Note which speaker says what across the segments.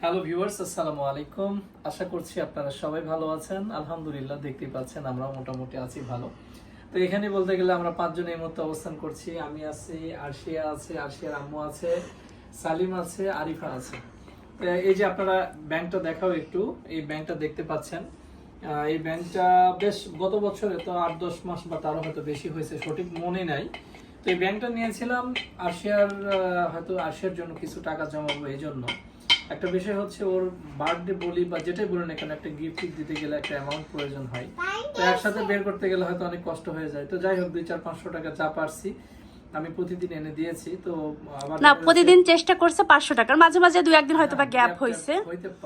Speaker 1: Hello viewers আসসালামু আলাইকুম। আশা করছি আপনারা সবাই ভালো আছেন। আলহামদুলিল্লাহ দেখতেই পাচ্ছেন আমরা মোটামুটি আছি ভালো। তো এখানে বলতে গেলে আমরা পাঁচজন এই অবস্থান করছি। আমি আছি, আরশিয়া আছে, আরশিয়ার আম্মু আছে, সালিম আছে, আরিফা আছে। এই যে আপনারা ব্যাংকটা দেখাও একটু। এই ব্যাংকটা দেখতে পাচ্ছেন। এই ব্যাংকটা বেশ গত বছরে তো আট দশ মাস বা তারও হয়তো বেশি হয়েছে, সঠিক মনে নাই। তো এই ব্যাংকটা নিয়েছিলাম আশিয়ার হয়তো আশিয়ার জন্য কিছু টাকা জমাবো এই জন্য একটা বিষয় হচ্ছে ওর বার্থডে বলি বা যেটাই বলুন এখানে একটা গিফট দিতে গেলে একটা অ্যামাউন্ট প্রয়োজন হয়। তো একসাথে বের করতে গেলে হয়তো অনেক কষ্ট হয়ে যায়। তো যাই হোক, দুই, চার, পাঁচশো টাকা যা পারছি। আমি প্রতিদিন এনে দিয়েছি তো
Speaker 2: না প্রতিদিন চেষ্টা করছে পাঁচশো টাকার। মাঝে মাঝে দু একদিন হয়তো বা গ্যাপ হয়েছে
Speaker 1: তো-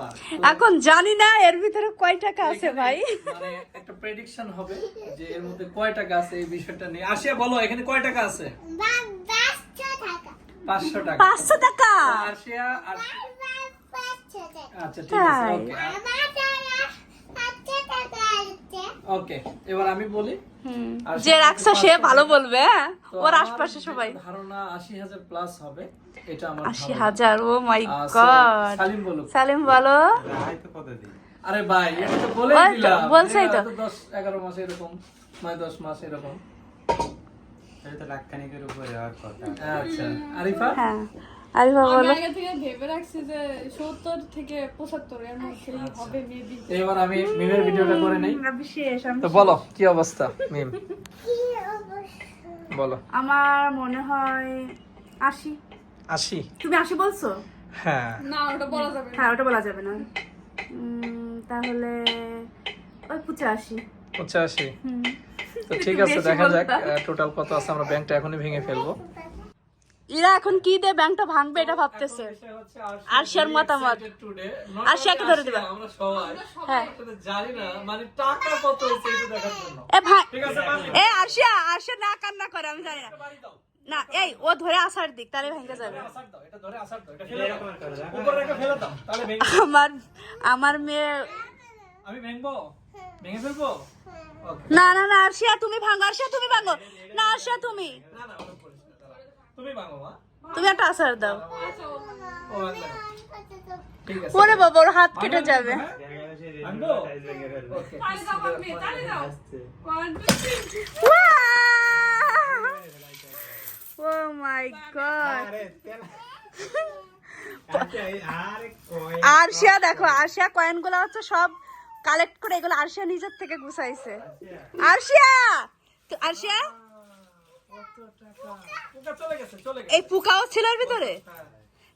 Speaker 2: এখন জানি না এর ভিতরে কয় টাকা আছে ভাই।
Speaker 1: মানে একটা প্রেডিকশন হবে যে এর মধ্যে কয় টাকা আছে এই বিষয়টা নিয়ে। আসিয়া বলো এখানে কয় টাকা আছে? পাঁচশো টাকা।
Speaker 2: পাঁচশো টাকা?
Speaker 1: আসিয়া আচ্ছা ঠিক আছে ওকে ওকে এবার আমি বলি
Speaker 2: যে রাখছো সে ভালো বলবে হ্যাঁ? ওর আশপাশে সবাই।
Speaker 1: ধারণা আশি হাজার প্লাস হবে এটা আমার
Speaker 2: আশি
Speaker 1: ধারণা।
Speaker 2: হাজার ও মাই গড
Speaker 1: সালিম বলুক।
Speaker 2: সালিম বলো।
Speaker 1: আরে ভাই এটা তো বলেই দিলাম।
Speaker 2: বলছেই তো।
Speaker 1: এটা দশ এগারো মাস এরকম নয় দশ মাস এরকম। আচ্ছা আরিফা?
Speaker 2: হ্যাঁ। আরিফা
Speaker 3: আমি
Speaker 2: বলো।
Speaker 3: আগে থেকে ভেবে রাখছি যে সত্তর থেকে পঁচাত্তর এর মধ্যেই হবে মেবি
Speaker 1: এবার আমি মিমের ভিডিওটা করে নেই।
Speaker 2: আমি শেষ আমি
Speaker 1: তো বলো কি অবস্থা মিম? বলো।
Speaker 2: আমার মনে হয় আশি।
Speaker 1: আশি?
Speaker 2: তুমি আশি বলছো?
Speaker 1: হ্যাঁ।
Speaker 3: না ওটা বলা যাবে না।
Speaker 2: হ্যাঁ ওটা বলা যাবে না। উম, তাহলে ওই পঁচাশি।
Speaker 1: পঁচাশি?
Speaker 2: হুম।
Speaker 1: তো ঠিক আছে দেখা যাক টোটাল কত আছে আমরা ব্যাংকটা এখনই ভেঙে ফেলব।
Speaker 2: এরা এখন কি দিয়ে ব্যাংকটা ভাঙবে এটা ভাবতেছে। আরশিয়ার মতামত। আর আরশিয়াকে ধরে দিবা। হ্যাঁ।
Speaker 1: আসলে জানি না মানে
Speaker 2: এ ভাই
Speaker 1: ঠিক আছে বাড়ি
Speaker 2: এ আরশিয়া আরশিয়া না কান্না করে আমি জানি না। না এই ও ধরে আসার দিক তাহলে ভেঙে যাবে।
Speaker 1: আসার দাও এটা ধরে আসার দাও এটা ফেলে দাও। উপরে রেখে ফেলে দাও তাহলে ভেঙে
Speaker 2: আমার আমার মেয়ে
Speaker 1: আমি ভেঙবো? ভেঙে ফেলব?
Speaker 2: না না না আরশিয়া তুমি ভাঙো আরশিয়া তুমি ভাঙো। না আরশিয়া তুমি।
Speaker 1: না না। তুমি ভাঙো মা।
Speaker 2: তুমি একটা আসার দাও।
Speaker 1: আছে।
Speaker 2: ওরে বাবা ওর হাত কেটে যাবে। ও মাই গড আরশিয়া দেখো আরশিয়া কয়েনগুলো হচ্ছে সব কালেক্ট করে এগুলো আরশিয়া নিজের থেকে গুছাইছে। আরশিয়া। আরশিয়া
Speaker 1: পোকা চলে গেছে চলে গেছে
Speaker 2: এই পুকাও ছিল এর ভিতরে।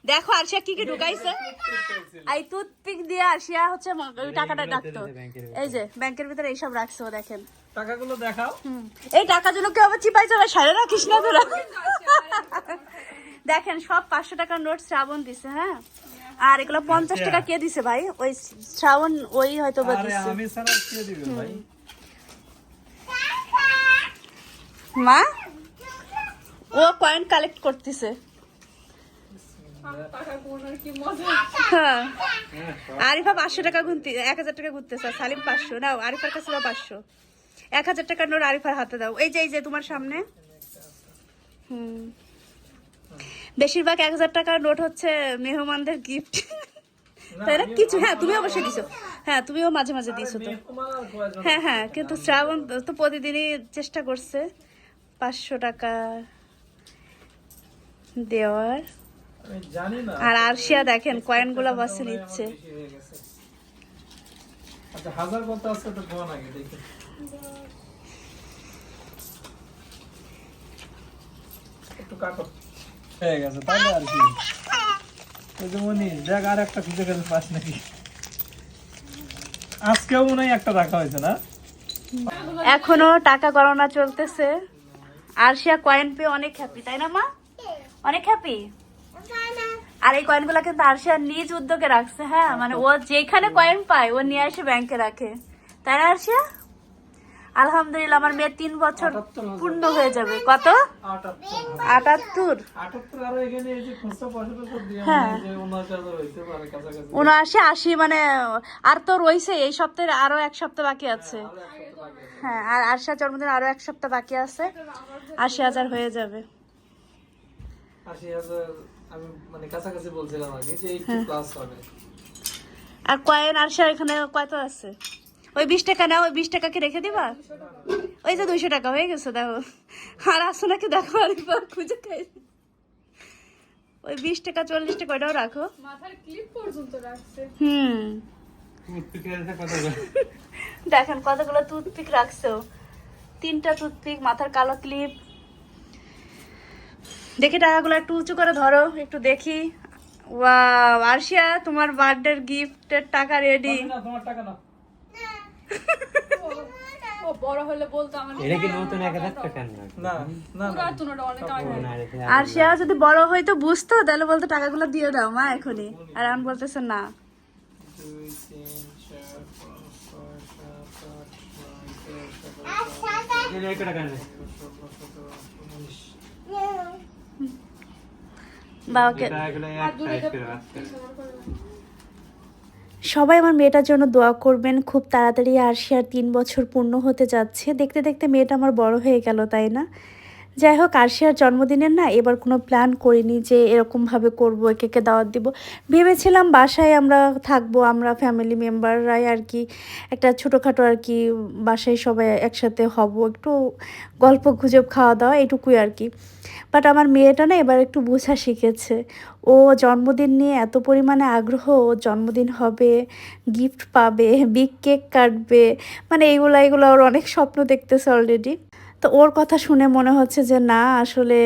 Speaker 2: দেখো আরশিয়া কি কি ঢুকাইছে। এই টুথপিক দিয়ে আরশিয়া হচ্ছে ওই টাকাটা ডাকতো। এই যে ব্যাংকের ভিতরে এইসব রাখছে দেখেন।
Speaker 1: টাকাগুলো দেখাও।
Speaker 2: এই টাকার জন্য কেউ আবার চিপাই চাপাই সারে রাখিস না তোরা। দেখেন সব পাঁচশো টাকার নোট শ্রাবণ দিছে হ্যাঁ? আর এগুলো পঞ্চাশ টাকা কে দিছে ভাই? ওই শ্রাবণ ওই হয়তো বা দিছে। মা? ও কয়েন কালেক্ট করতেছে। হ্যাঁ। আরিফা পাঁচশো টাকা গুনতে এক হাজার টাকা গুনতেছে সালিম পাঁচশো। নাও আরিফার কাছে দাও পাঁচশো। এক হাজার টাকার নোট আরিফার হাতে দাও। এই যে এই যে তোমার সামনে। হুম। বেশিরভাগ এক হাজার টাকার নোট হচ্ছে মেহমানদের গিফট তাই না? কিছু হ্যাঁ তুমি অবশ্যই দিছো। হ্যাঁ তুমিও মাঝে মাঝে দিছো তো। হ্যাঁ হ্যাঁ কিন্তু শ্রাবণ তো প্রতিদিনই চেষ্টা করছে। পাঁচশো টাকা দেওয়ার। আর আরশিয়া দেখেন কয়েনগুলো বাসে নিচ্ছে।
Speaker 1: আচ্ছা হাজার কত আছে তো গোয়া নাকি দেখি। একটু কাটো। হয়ে গেছে তাহলে আর কি ওই যে মনি দেখ আর একটা খুঁজে গেছে পাস নাকি। আজকেও মনে হয় একটা রাখা হয়েছে না?
Speaker 2: এখনও টাকা গণনা চলতেছে। আরশিয়া কয়েন পেয়ে অনেক হ্যাপি তাই না মা? অনেক হ্যাপি আর এই কয়েনগুলো কিন্তু আরশিয়া নিজ উদ্যোগে রাখছে হ্যাঁ? মানে ও যেখানে কয়েন পায় ও নিয়ে আসে ব্যাংকে রাখে। তাই না আরশিয়া? আলহামদুলিল্লাহ আমার মেয়ে তিন বছর পূর্ণ হয়ে যাবে। কত?
Speaker 1: আটাত্তর।
Speaker 2: হ্যাঁ।
Speaker 1: মনে হয়। উনআশি হাজার হইতে পারে কাছাকাছি।
Speaker 2: উনআশি আশি মানে আর তো রয়েছে এই সপ্তাহের আরও এক সপ্তাহ বাকি আছে।
Speaker 1: আছে।
Speaker 2: হ্যাঁ আর আরশা জন্মদিন আরও এক সপ্তাহ বাকি আছে। আশি হাজার হয়ে যাবে।
Speaker 1: আশি হাজার আমি মানে কাছাকাছি বলছিলাম আগে যে একটু
Speaker 2: হ্যাঁ।
Speaker 1: প্লাস হবে।
Speaker 2: আর কয়েন আর সে এখানে কত আছে? ওই বিশ টাকা নাও ওই বিশ টাকাকে রেখে দিবা? ওই যে দুইশো টাকা হয়ে গেছে দেখো। আর আসোনাকে দেখো আর খুঁজে খাই ওই বিশ টাকা চল্লিশ টাকা ওটাও রাখো।
Speaker 3: মাথার ক্লিপ পর্যন্ত রাখছে।
Speaker 2: হুম। দেখেন কতগুলো টুথপিক রাখছো তিনটা টুথপিক মাথার কালো ক্লিপ দেখি টাকাগুলো একটু উঁচু করে ধরো একটু দেখি। ওয়াও আরশিয়া তোমার বার্থডের গিফটের টাকা রেডি
Speaker 1: না তোমার টাকা না
Speaker 4: টাকা
Speaker 2: আর সে যদি বড় হইতো বুঝতো তাহলে বলতো টাকাগুলো দিয়ে দাও মা এখনই। আর এখন বলতেছে না।
Speaker 1: দুই
Speaker 2: সবাই আমার মেয়েটার জন্য দোয়া করবেন খুব তাড়াতাড়ি আর সে আর তিন বছর পূর্ণ হতে যাচ্ছে। দেখতে দেখতে মেয়েটা আমার বড় হয়ে গেল তাই না? যাই হোক আরশিয়ার জন্মদিনের না এবার কোনো প্ল্যান করিনি যে এরকমভাবে করব একে একে দাওয়াত দিব। ভেবেছিলাম বাসায় আমরা থাকব, আমরা ফ্যামিলি মেম্বাররাই আর কি, একটা ছোটোখাটো আর কি বাসায় সবাই একসাথে হব, একটু গল্প গুজব খাওয়া দাওয়া এটুকুই আর কি। বাট আমার মেয়েটা না এবার একটু বোঝা শিখেছে। ও জন্মদিন নিয়ে এত পরিমাণে আগ্রহ, ও জন্মদিন হবে গিফট পাবে বিগ কেক কাটবে মানে এইগুলো এগুলো ওর অনেক স্বপ্ন দেখতেছে অলরেডি তো ওর কথা শুনে মনে হচ্ছে যে, না, আসলে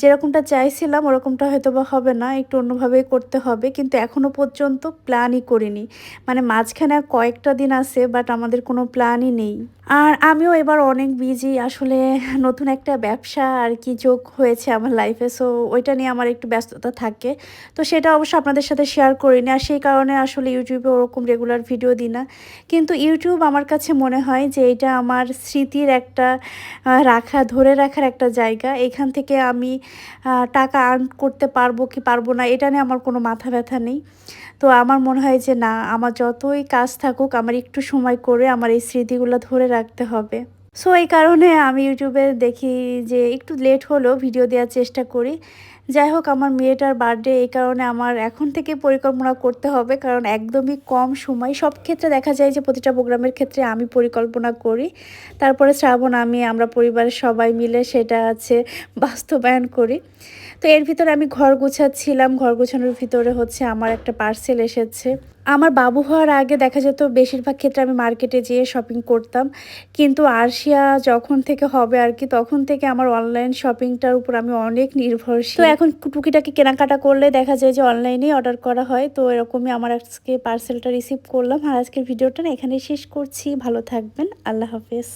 Speaker 2: যেরকমটা চাইছিলাম, ওরকমটা হয়তো বা হবে না, একটু অন্যভাবেই করতে হবে। কিন্তু এখনও পর্যন্ত প্ল্যানই করিনি। মানে মাঝখানে কয়েকটা দিন আছে, বাট আমাদের কোনো প্ল্যানই নেই। আর আমিও এবার অনেক বিজি, আসলে নতুন একটা ব্যবসা আর কি যোগ হয়েছে আমার লাইফে সো ওইটা নিয়ে আমার একটু ব্যস্ততা থাকে। তো সেটা অবশ্য আপনাদের সাথে শেয়ার করিনি, আর সেই কারণে আসলে ইউটিউবে ওরকম রেগুলার ভিডিও দিই না। কিন্তু ইউটিউব আমার কাছে মনে হয় যে, এটা আমার স্মৃতির একটা রাখা, ধরে রাখার একটা জায়গা। এখান থেকে আমি টাকা আর্ন করতে পারব কি পারব না, এটা নিয়ে আমার কোনো মাথা ব্যথা নেই। তো আমার মনে হয় যে, না, আমার যতই কাজ থাকুক, আমার একটু সময় করে আমার এই স্মৃতিগুলো ধরে রাখতে হবে। সো এই কারণে আমি ইউটিউবে দেখি যে, একটু লেট হলেও ভিডিও দেওয়ার চেষ্টা করি। যাই হোক, আমার মেয়েটার বার্থডে এই কারণে আমার এখন থেকে পরিকল্পনা করতে হবে, কারণ একদমই কম সময়। সব ক্ষেত্রে দেখা যায় যে, প্রতিটা প্রোগ্রামের ক্ষেত্রে আমি পরিকল্পনা করি। তারপরে শ্রাবণ, আমি, আমরা পরিবারের সবাই মিলে সেটা আছে, বাস্তবায়ন করি। তো এর ভিতরে আমি ঘর গুছাচ্ছিলাম। ঘর গোছানোর ভিতরে হচ্ছে আমার একটা পার্সেল এসেছে। আমার বাবু হওয়ার আগে দেখা যেত বেশিরভাগ ক্ষেত্রে আমি মার্কেটে যেয়ে শপিং করতাম। কিন্তু আরশিয়া যখন থেকে হবে আর কি, তখন থেকে আমার অনলাইন শপিংটার উপর আমি অনেক নির্ভরশীল। তো এখন টুকিটাকে কেনাকাটা করলে দেখা যায় যে অনলাইনেই অর্ডার করা হয়। তো এরকমই আমার আজকে পার্সেলটা রিসিভ করলাম। আর আজকের ভিডিওটা না এখানেই শেষ করছি। ভালো থাকবেন। আল্লাহ হাফেজ।